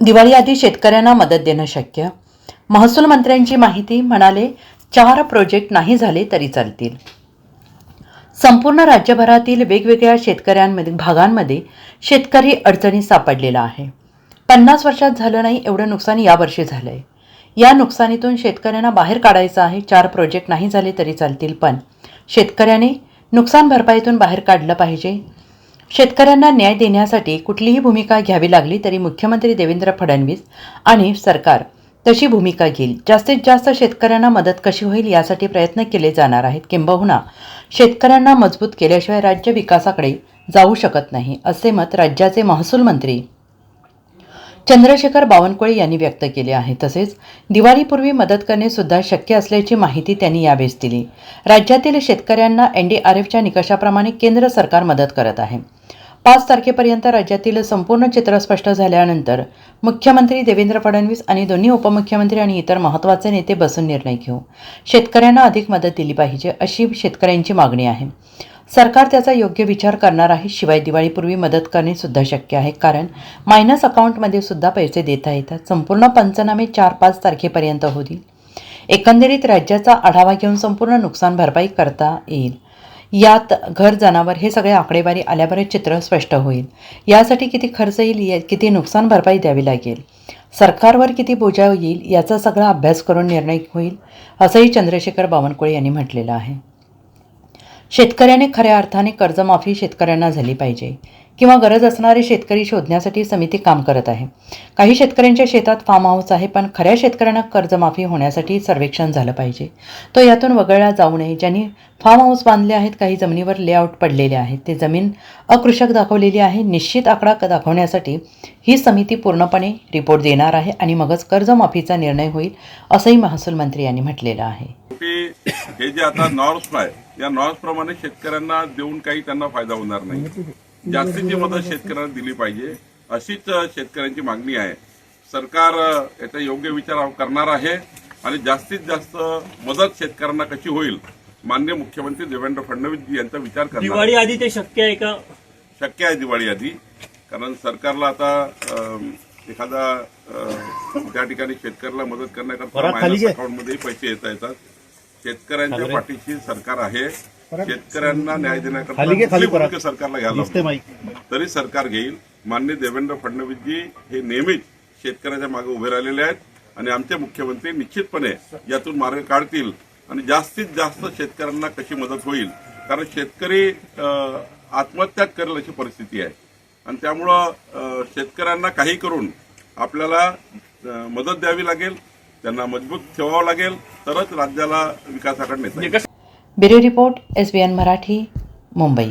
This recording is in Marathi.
दिवाळी आधी शेतकऱ्यांना मदत देणं शक्य? महसूल मंत्र्यांची माहिती म्हणाले चार प्रोजेक्ट नाही झाले तरी चालतील. संपूर्ण राज्यभरातील वेगवेगळ्या शेतकऱ्यांमध्ये भागांमध्ये शेतकरी अडचणीत सापडलेला आहे. पन्नास वर्षात झालं नाही एवढं नुकसान यावर्षी झालं आहे या नुकसानीतून शेतकऱ्यांना बाहेर काढायचं आहे चार प्रोजेक्ट नाही झाले तरी चालतील पण शेतकऱ्याने नुकसान भरपाईतून बाहेर काढलं पाहिजे. शेतकऱ्यांना न्याय देण्यासाठी कुठलीही भूमिका घ्यावी लागली तरी मुख्यमंत्री देवेंद्र फडणवीस आणि सरकार तशी भूमिका घेईल. जास्तीत जास्त शेतकऱ्यांना मदत कशी होईल यासाठी प्रयत्न केले जाणार आहेत. किंबहुना शेतकऱ्यांना मजबूत केल्याशिवाय राज्य विकासाकडे जाऊ शकत नाही असे मत राज्याचे महसूल मंत्री चंद्रशेखर बावनकुळे यांनी व्यक्त केले आहे. तसेच दिवाळीपूर्वी मदत करणे सुद्धा शक्य असल्याची माहिती त्यांनी यावेळेस दिली. राज्यातील शेतकऱ्यांना एन डी आर एफच्या निकषाप्रमाणे केंद्र सरकार मदत करत आहे. पाच तारखेपर्यंत राज्यातील संपूर्ण चित्र स्पष्ट झाल्यानंतर मुख्यमंत्री देवेंद्र फडणवीस आणि दोन्ही उपमुख्यमंत्री आणि इतर महत्त्वाचे नेते बसून निर्णय घेऊ. शेतकऱ्यांना अधिक मदत दिली पाहिजे अशी शेतकऱ्यांची मागणी आहे. सरकार त्याचा योग्य विचार करणार आहे. शिवाय दिवाळीपूर्वी मदत करणे सुद्धा शक्य आहे. कारण मायनस अकाउंटमध्ये सुद्धा पैसे देता येतात. संपूर्ण पंचनामे चार पाच तारखेपर्यंत होतील. एकंदरीत राज्याचा आढावा घेऊन संपूर्ण नुकसान भरपाई करता येईल. यात घर जनावर हे सगळे आकडेवारी आल्यावरच चित्र स्पष्ट होईल. यासाठी किती खर्च येईल या- किती नुकसान भरपाई द्यावी लागेल? सरकारवर किती बोजा येईल याचा सगळा अभ्यास करून निर्णय होईल असंही चंद्रशेखर बावनकुळे यांनी म्हटलेलं आहे. शेतकऱ्याने खऱ्या अर्थाने कर्जमाफी शेतकऱ्यांना झाली पाहिजे किंवा गरज असणारे शेतकरी शोधण्यासाठी समिती काम करत आहे. काही शेतकऱ्यांच्या शेतात फार्म हाऊस आहे पण खऱ्या शेतकऱ्यांना कर्जमाफी होण्यासाठी सर्वेक्षण झालं पाहिजे. तो यातून वगळला जाऊ नये. ज्यांनी फार्म हाऊस बांधले आहेत काही जमिनीवर लेआउट पडलेले आहेत. ते जमीन अकृषक दाखवलेली आहे. निश्चित आकडा दाखवण्यासाठी ही समिती पूर्णपणे रिपोर्ट देणार आहे आणि मगच कर्जमाफीचा निर्णय होईल असंही महसूल मंत्री यांनी म्हटलेलं आहे. शेवटी हे जे आता नॉर्म्स आहे या नॉर्म्स प्रमाणे शेतकऱ्यांना देऊन काही त्यांना फायदा होणार नाही. जास्तीची मदत शेतकऱ्यांना दिली पाहिजे अशीच शेतकऱ्यांची मागणी आहे. सरकार याचा योग्य विचार करणार आहे आणि जास्तीत जास्त मदत शेतकऱ्यांना कशी होईल मान्य मुख्यमंत्री देवेंद्र फडणवीस यांचा विचार करणार आहे. दिवाळी आधी ते शक्य आहे का? शक्य आहे दिवाळी आधी कारण सरकारला आता एखादा त्या ठिकाणी शेतकऱ्याला मदत करण्याकरता मायनस अकाउंटमध्येही पैसे येता येतात. शेतकऱ्यांच्या पाठीशी सरकार आहे. शेतकऱ्यांना न्याय देण्याकरता सरकारला घ्यायला. तरी सरकार घेईल. मान्य देवेंद्र फडणवीसजी हे नेहमीच शेतकऱ्याच्या मागे उभे राहिलेले आहेत आणि आमचे मुख्यमंत्री निश्चितपणे यातून मार्ग काढतील आणि जास्तीत जास्त शेतकऱ्यांना कशी मदत होईल. कारण शेतकरी आत्महत्या करेल अशी परिस्थिती आहे. आणि त्यामुळं शेतकऱ्यांना काही करून आपल्याला मदत द्यावी लागेल. त्यांना मजबूत ठेवावं लागेल तरच राज्याला विकासाकडे नेता bureau report S B N Marathi Mumbai.